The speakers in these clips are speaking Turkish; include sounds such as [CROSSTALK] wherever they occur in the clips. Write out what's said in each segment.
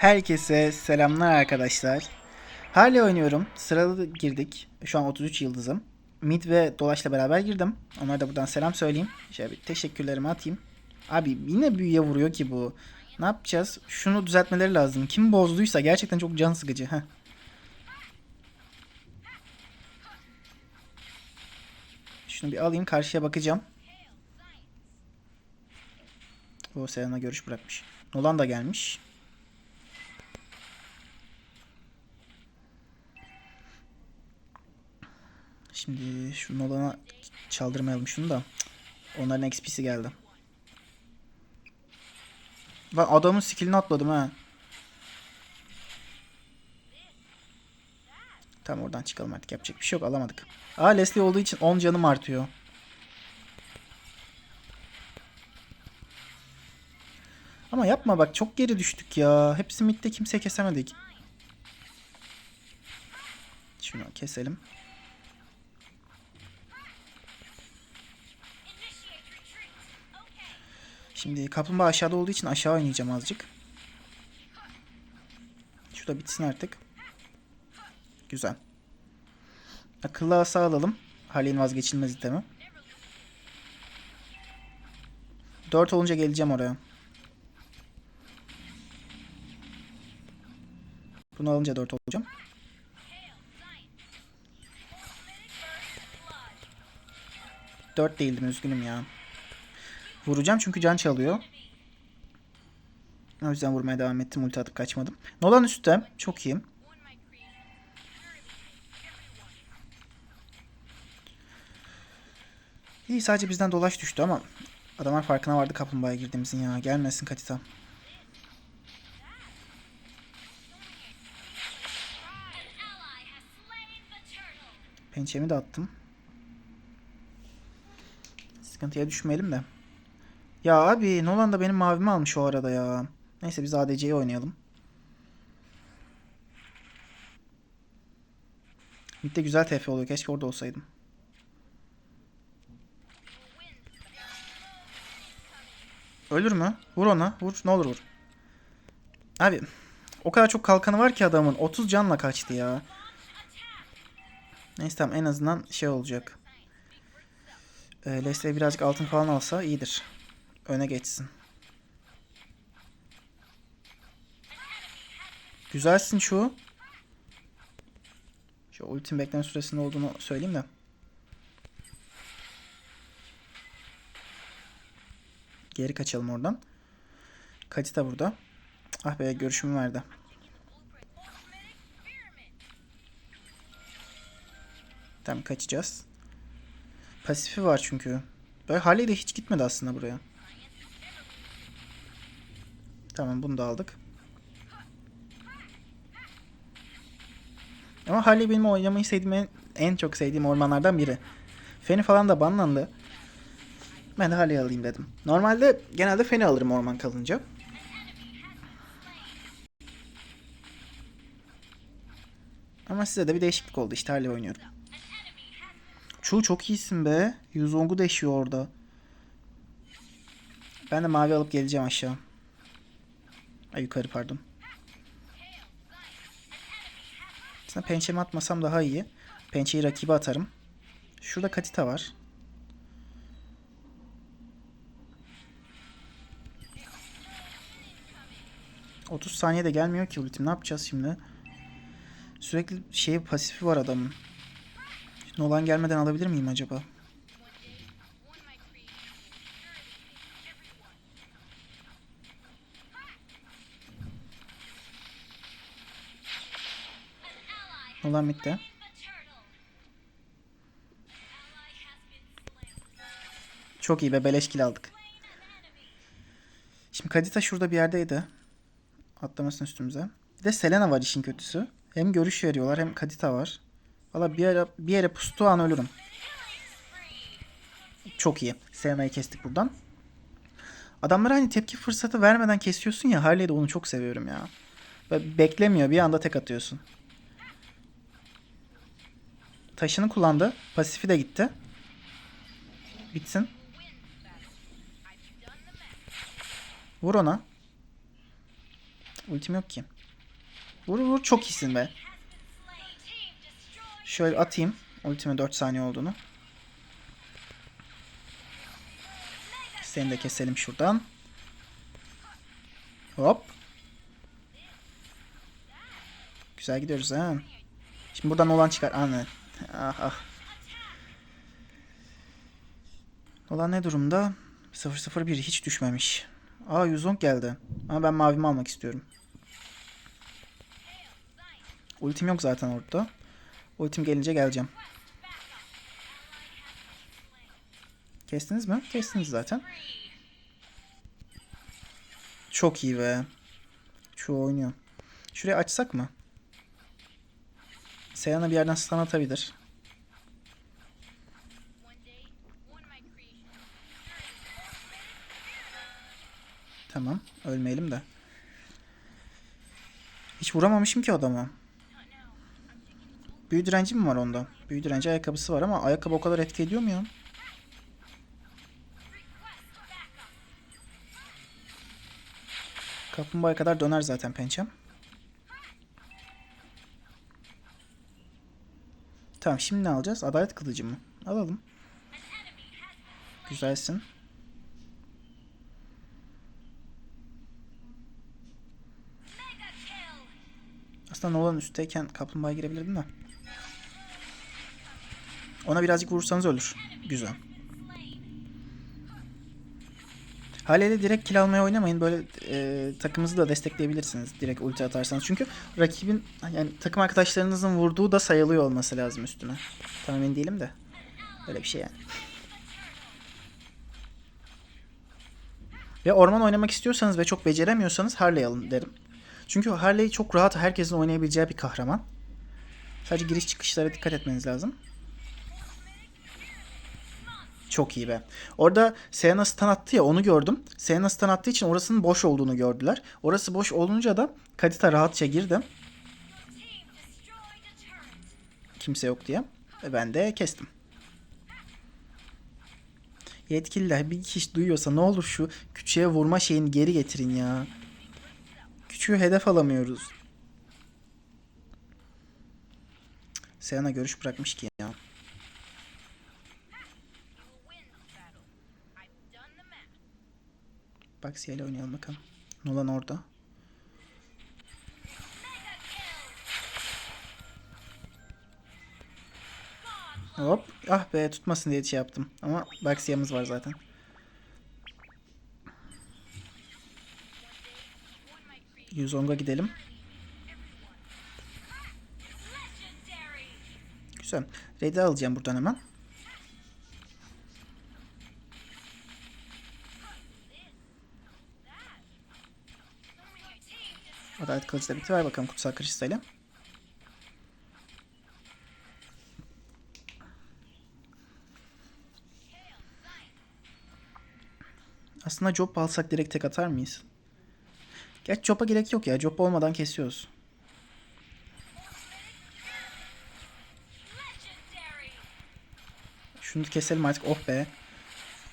Herkese selamlar arkadaşlar. Harley oynuyorum. Sıralı girdik. Şu an 33 yıldızım. Mid ve Dolaş'la beraber girdim. Onlara da buradan selam söyleyeyim. Şöyle bir teşekkürlerimi atayım. Abi yine büyüye vuruyor ki bu. Ne yapacağız? Şunu düzeltmeleri lazım. Kim bozduysa gerçekten çok can sıkıcı. Heh. Şunu bir alayım karşıya bakacağım. O Selena görüş bırakmış. Nolan da gelmiş. Şimdi şu Nolan'a çaldırmayalım şunu da. Onların XP'si geldi. Lan adamın skillini atladım ha. Tamam oradan çıkalım artık yapacak bir şey yok alamadık. Aa Leslie olduğu için 10 canım artıyor. Ama yapma bak çok geri düştük ya. Hepsi midde kimse kesemedik. Şunu keselim. Şimdi kaplumbağa aşağıda olduğu için aşağı oynayacağım azıcık. Şu da bitsin artık. Güzel. Akıllı asa alalım. Halil'in vazgeçilmez itemi. 4 olunca geleceğim oraya. Bunu alınca 4 olacağım. Dört değildim üzgünüm ya. Vuracağım çünkü can çalıyor. O yüzden vurmaya devam ettim. Ulti atıp kaçmadım. Nolan üstte. Çok iyi. İyi sadece bizden dolaş düştü ama adamlar farkına vardı kaplumbağaya girdiğimizin ya. Gelmesin Katita. Pençemi de attım. Sıkıntıya düşmeyelim de. Ya abi Nolan da benim mavimi almış o arada ya. Neyse biz ADC'yi oynayalım. Mid'de güzel TF oluyor. Keşke orada olsaydım. Ölür mü? Vur ona. Vur. Ne olur vur. Abi o kadar çok kalkanı var ki adamın. 30 canla kaçtı ya. Neyse tamam en azından şey olacak. Ee, Leslie birazcık altın falan alsa iyidir. Öne geçsin. Güzelsin şu. Şu ultim bekleme süresinde olduğunu söyleyeyim de. Geri kaçalım oradan. Katita burada. Ah be görüşümü verdi. Tamam kaçacağız. Pasifi var çünkü. Böyle Harley de hiç gitmedi aslında buraya. Tamam bunu da aldık. Ama Harley benim oynamayı sevdiğim en, en çok sevdiğim ormanlardan biri. Feni falan da banlandı. Ben de Harley alayım dedim. Normalde genelde Feni alırım orman kalınca. Ama size de bir değişiklik oldu. İşte Harley oynuyorum. Çoğu çok iyisin be. Yuzong'u deşiyor orada. Ben de mavi alıp geleceğim aşağı. Ay yukarı pardon. Aslında pençemi atmasam daha iyi. Pençeyi rakibe atarım. Şurada Katita var. ...30 saniyede gelmiyor ki ultim. Ne yapacağız şimdi? Sürekli şey pasifi var adamın. Nolan gelmeden alabilir miyim acaba? Nolan bitti. Çok iyi be beleş kill aldık. Şimdi Kadita şurada bir yerdeydi. Atlamasın üstümüze. Bir de Selena var işin kötüsü. Hem görüş veriyorlar hem Kadita var. Valla bir yere, bir yere pustu an ölürüm. Çok iyi. Selena'yı kestik buradan. Adamlara hani tepki fırsatı vermeden kesiyorsun ya. Harley'de onu çok seviyorum ya. Ve beklemiyor. Bir anda tek atıyorsun. Taşını kullandı. Pasifi de gitti. Bitsin. Vur ona. Ultim yok ki. Vur vur çok iyisin be. Şöyle atayım. Ultime 4 saniye olduğunu. Seni de keselim şuradan. Hop. Güzel gidiyoruz ha. Şimdi buradan olan çıkar. Anne. Ah ah. Olan ne durumda? 001 hiç düşmemiş. Aa Yuzong geldi. Ama ben mavimi almak istiyorum. Ultim yok zaten orada. Ultim gelince geleceğim. Kestiniz mi? Kestiniz zaten. Çok iyi be. Şu oynuyor. Şurayı açsak mı? Seyana bir yerden stun atabilir. Tamam. Ölmeyelim de. Hiç vuramamışım ki adama. Büyü direnci mi var onda? Büyü direnci ayakkabısı var ama ayakkabı o kadar etki ediyor mu ya? Kaplumbağaya kadar döner zaten pençem. Tamam şimdi ne alacağız? Adalet kılıcı mı? Alalım. Güzelsin. Aslında Nolan üstteyken kaplumbağa girebilirdim de. Ona birazcık vurursanız ölür. Güzel. Haliyle direkt kill almaya oynamayın. Böyle e, takımınızı da destekleyebilirsiniz. Direkt ulti atarsanız. Çünkü rakibin yani takım arkadaşlarınızın vurduğu da sayılıyor olması lazım üstüne. Tam emin değilim de. Öyle bir şey yani. Ve orman oynamak istiyorsanız ve çok beceremiyorsanız Harley alın derim. Çünkü Harley çok rahat herkesin oynayabileceği bir kahraman. Sadece giriş çıkışlara dikkat etmeniz lazım. Çok iyi be. Orada Sena stun attı ya onu gördüm. Sena stun attığı için orasının boş olduğunu gördüler. Orası boş olunca da Kadita rahatça girdi. Kimse yok diye. Ben de kestim. Yetkililer bir kişi duyuyorsa ne olur şu küçüğe vurma şeyini geri getirin ya. Küçüğü hedef alamıyoruz. Sena görüş bırakmış ki ya. Bak ile oynayalım bakalım. Nolan orada. Hop. Ah be tutmasın diye şey yaptım. Ama Baxia'mız var zaten. Yuzong'a gidelim. Güzel. Red'i alacağım buradan hemen. Adalet kılıcı da bitti. Ver bakalım kutsal kristali. Aslında job alsak direkt tek atar mıyız? Gerçi job'a gerek yok ya. Job olmadan kesiyoruz. Şunu keselim artık. Oh be.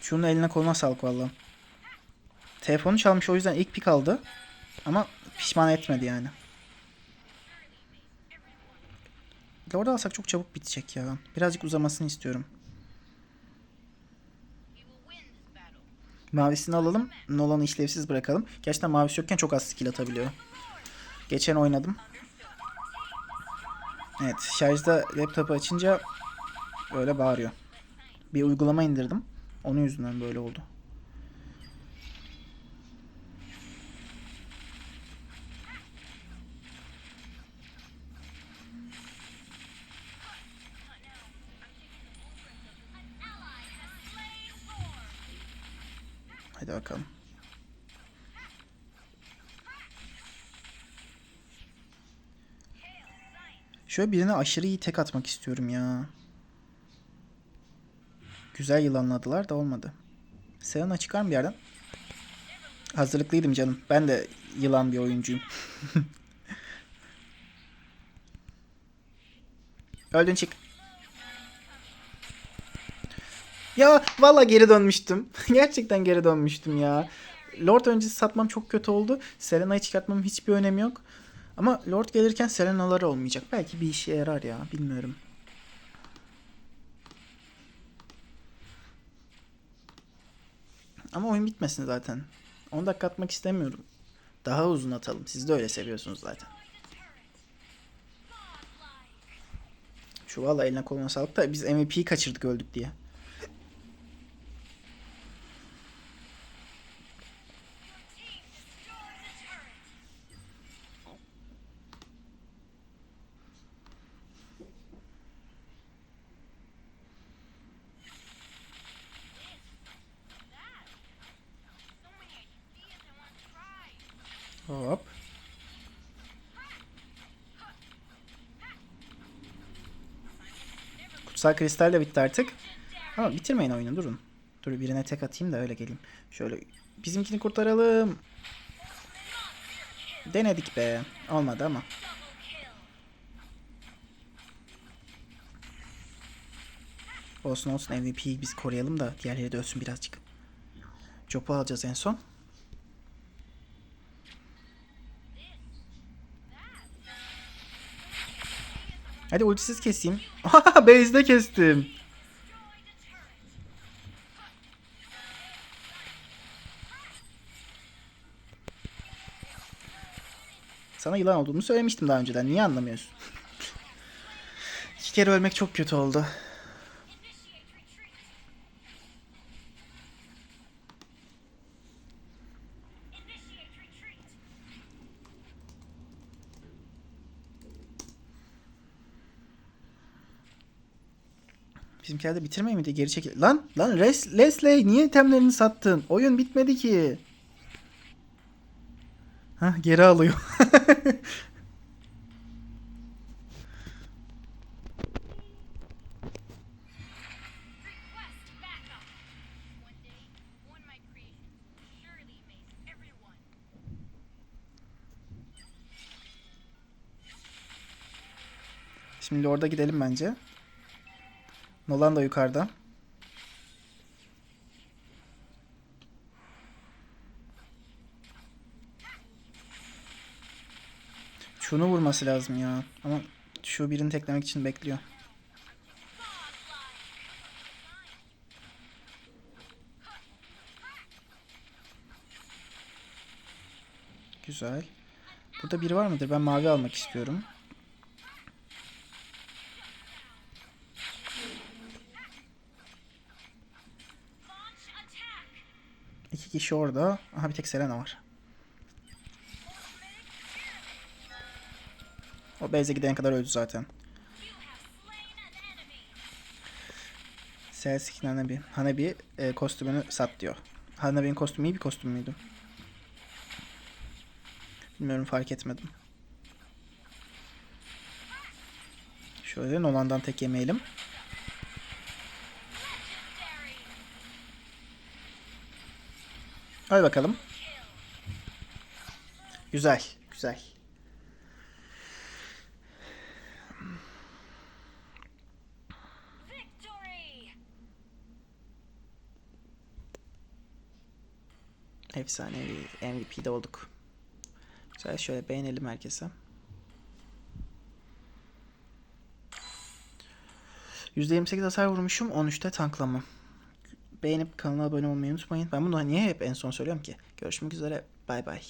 Şunun eline koluna sağlık valla. Telefonu çalmış o yüzden ilk pik aldı. Ama pişman etmedi yani. Orada alsak çok çabuk bitecek ya. Birazcık uzamasını istiyorum. Mavisini alalım. Nolan'ı işlevsiz bırakalım. Gerçekten mavisi yokken çok az skill atabiliyor. Geçen oynadım. Evet şarjda laptopu açınca böyle bağırıyor. Bir uygulama indirdim. Onun yüzünden böyle oldu. Hadi bakalım. Şöyle birine aşırı iyi tek atmak istiyorum ya. Güzel yılanladılar da olmadı. Selena çıkar mı bir yerden? Hazırlıklıydım canım. Ben de yılan bir oyuncuyum. [LAUGHS] Öldün çık. Ya valla geri dönmüştüm. [LAUGHS] Gerçekten geri dönmüştüm ya. Lord öncesi satmam çok kötü oldu. Selena'yı çıkartmamın hiçbir önemi yok. Ama Lord gelirken Selena'ları olmayacak. Belki bir işe yarar ya. Bilmiyorum. Ama oyun bitmesin zaten. 10 dakika atmak istemiyorum. Daha uzun atalım. Siz de öyle seviyorsunuz zaten. Şu valla eline koluna sağlık da biz MVP'yi kaçırdık öldük diye. Hop. Kutsal kristal de bitti artık. Ama bitirmeyin oyunu durun. Dur birine tek atayım da öyle geleyim. Şöyle bizimkini kurtaralım. Denedik be. Olmadı ama. Olsun olsun MVP'yi biz koruyalım da diğerleri de ölsün birazcık. Jop'u alacağız en son. Hadi ultisiz keseyim. [LAUGHS] Base'de kestim. Sana yılan olduğumu söylemiştim daha önceden. Niye anlamıyorsun? [LAUGHS] İki kere ölmek çok kötü oldu. Bizimkiler de bitirmeyi mi diye geri çekil. Lan lan Res Leslie niye itemlerini sattın? Oyun bitmedi ki. Hah geri alıyor. [LAUGHS] Şimdi orada gidelim bence. Nolan da yukarıda. Şunu vurması lazım ya. Ama şu birini teklemek için bekliyor. Güzel. Burada biri var mıdır? Ben mavi almak istiyorum. Kişi orada. Aha bir tek Selena var. O base'e gidene kadar öldü zaten. Selskin Hanabi. Hanabi e, kostümünü sat diyor. Hanabi'nin kostümü iyi bir kostüm müydü? Bilmiyorum fark etmedim. Şöyle Nolan'dan tek yemeyelim. Hadi bakalım. Güzel, güzel. Efsanevi MVP'de olduk. Güzel şöyle beğenelim herkese. %28 hasar vurmuşum. 13'te tanklama. Beğenip kanala abone olmayı unutmayın. Ben bunu niye hep en son söylüyorum ki? Görüşmek üzere. Bay bay.